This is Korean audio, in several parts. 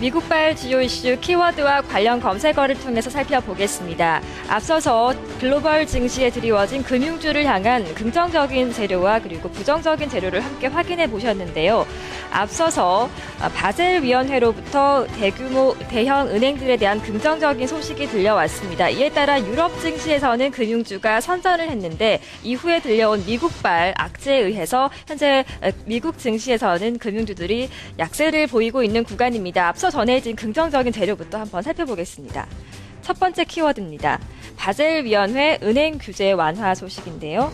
미국발 주요 이슈 키워드와 관련 검색어를 통해서 살펴보겠습니다. 앞서서 글로벌 증시에 드리워진 금융주를 향한 긍정적인 재료와 그리고 부정적인 재료를 함께 확인해 보셨는데요. 앞서서 바젤 위원회로부터 대규모 대형 은행들에 대한 긍정적인 소식이 들려왔습니다. 이에 따라 유럽 증시에서는 금융주가 선전을 했는데 이후에 들려온 미국발 악재에 의해서 현재 미국 증시에서는 금융주들이 약세를 보이고 있는 구간입니다. 앞서 전해진 긍정적인 재료부터 한번 살펴보겠습니다. 첫 번째 키워드입니다. 바젤위원회 은행 규제 완화 소식인데요.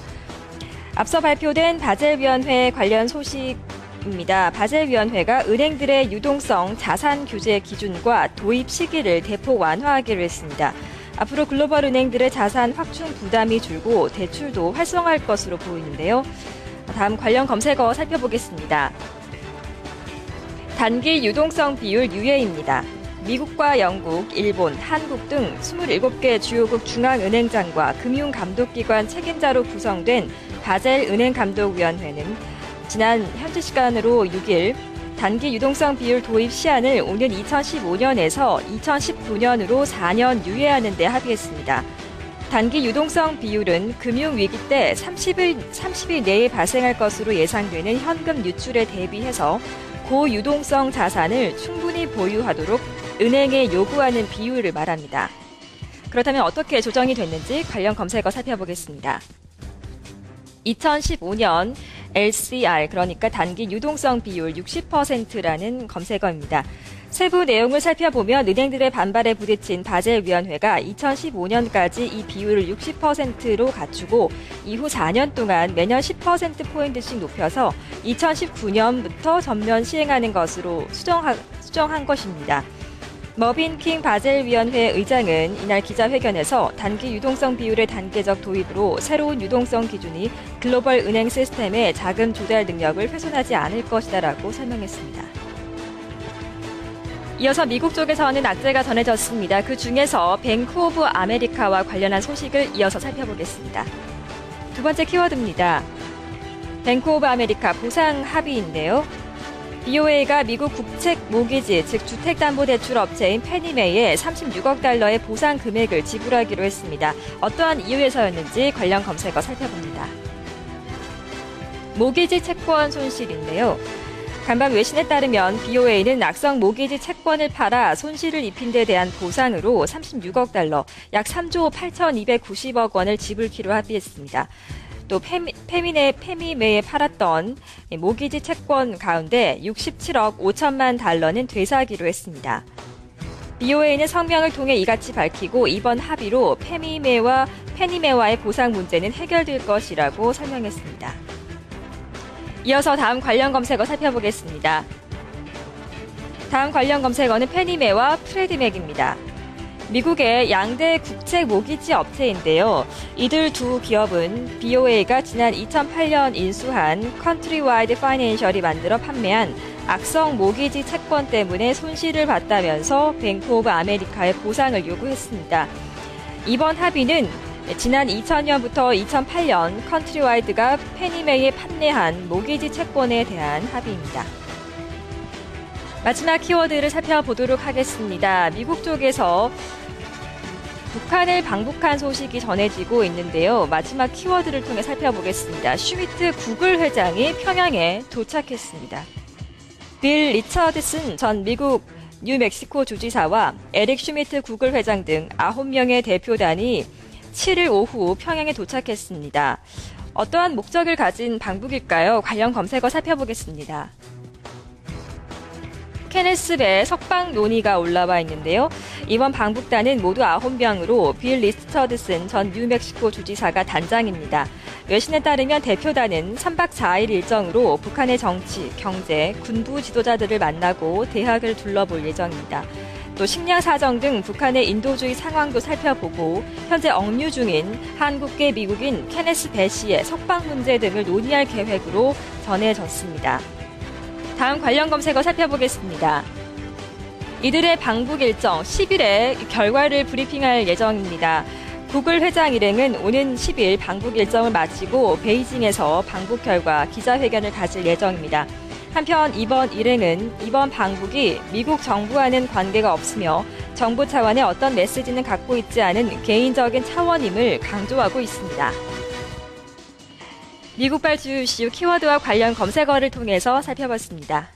앞서 발표된 바젤위원회 관련 소식 입니다. 바젤위원회가 은행들의 유동성 자산 규제 기준과 도입 시기를 대폭 완화하기로 했습니다. 앞으로 글로벌 은행들의 자산 확충 부담이 줄고 대출도 활성화할 것으로 보이는데요. 다음 관련 검색어 살펴보겠습니다. 단기 유동성 비율 유예입니다. 미국과 영국, 일본, 한국 등 27개 주요국 중앙은행장과 금융감독기관 책임자로 구성된 바젤 은행감독위원회는 지난 현지 시간으로 6일 단기 유동성 비율 도입 시한을 오는 2015년에서 2019년으로 4년 유예하는 데 합의했습니다. 단기 유동성 비율은 금융위기 때 30일, 30일 내에 발생할 것으로 예상되는 현금 유출에 대비해서 고유동성 자산을 충분히 보유하도록 은행에 요구하는 비율을 말합니다. 그렇다면 어떻게 조정이 됐는지 관련 검색어 살펴보겠습니다. 2015년 LCR 그러니까 단기 유동성 비율 60%라는 검색어입니다. 세부 내용을 살펴보면 은행들의 반발에 부딪힌 바젤위원회가 2015년까지 이 비율을 60%로 갖추고 이후 4년 동안 매년 10%포인트씩 높여서 2019년부터 전면 시행하는 것으로 수정하, 수정한 것입니다. 머빈 킹 바젤 위원회 의장은 이날 기자회견에서 단기 유동성 비율의 단계적 도입으로 새로운 유동성 기준이 글로벌 은행 시스템의 자금 조달 능력을 훼손하지 않을 것이다라고 설명했습니다. 이어서 미국 쪽에서는 악재가 전해졌습니다. 그 중에서 뱅크 오브 아메리카와 관련한 소식을 이어서 살펴보겠습니다. 두 번째 키워드입니다. 뱅크 오브 아메리카 보상 합의인데요. BOA가 미국 국책 모기지, 즉 주택담보대출 업체인 페니메이에 36억 달러의 보상 금액을 지불하기로 했습니다. 어떠한 이유에서였는지 관련 검색어 살펴봅니다. 모기지 채권 손실인데요. 간밤 외신에 따르면 BOA는 악성 모기지 채권을 팔아 손실을 입힌 데 대한 보상으로 36억 달러, 약 3조 8,290억 원을 지불키로 합의했습니다. 또 페미, 페미네, 페미메에 팔았던 모기지 채권 가운데 67억 5천만 달러는 되사기로 했습니다. BOA는 성명을 통해 이같이 밝히고 이번 합의로 페미메와 페니메와의 보상 문제는 해결될 것이라고 설명했습니다. 이어서 다음 관련 검색어 살펴보겠습니다. 다음 관련 검색어는 페니메와 프레디맥입니다. 미국의 양대 국책 모기지 업체인데요. 이들 두 기업은 BOA가 지난 2008년 인수한 컨트리와이드 파이낸셜이 만들어 판매한 악성 모기지 채권 때문에 손실을 봤다면서 뱅크 오브 아메리카의 보상을 요구했습니다. 이번 합의는 지난 2000년부터 2008년 컨트리와이드가 페니메이에 판매한 모기지 채권에 대한 합의입니다. 마지막 키워드를 살펴보도록 하겠습니다. 미국 쪽에서 북한을 방북한 소식이 전해지고 있는데요. 마지막 키워드를 통해 살펴보겠습니다. 슈미트 구글 회장이 평양에 도착했습니다. 빌 리처드슨 전 미국 뉴멕시코 주지사와 에릭 슈미트 구글 회장 등 9명의 대표단이 7일 오후 평양에 도착했습니다. 어떠한 목적을 가진 방북일까요? 관련 검색어 살펴보겠습니다. 케네스배 석방 논의가 올라와 있는데요. 이번 방북단은 모두 9명으로 빌 리스터드슨 전 뉴멕시코 주지사가 단장입니다. 외신에 따르면 대표단은 3박 4일 일정으로 북한의 정치, 경제, 군부 지도자들을 만나고 대학을 둘러볼 예정입니다. 또 식량 사정 등 북한의 인도주의 상황도 살펴보고 현재 억류 중인 한국계 미국인 케네스 배 씨의 석방 문제 등을 논의할 계획으로 전해졌습니다. 다음 관련 검색어 살펴보겠습니다. 이들의 방북 일정 10일에 결과를 브리핑할 예정입니다. 구글 회장 일행은 오는 10일 방북 일정을 마치고 베이징에서 방북 결과 기자회견을 가질 예정입니다. 한편 이번 일행은 이번 방북이 미국 정부와는 관계가 없으며 정부 차원의 어떤 메시지는 갖고 있지 않은 개인적인 차원임을 강조하고 있습니다. 미국발 주요 이슈 키워드와 관련 검색어를 통해서 살펴봤습니다.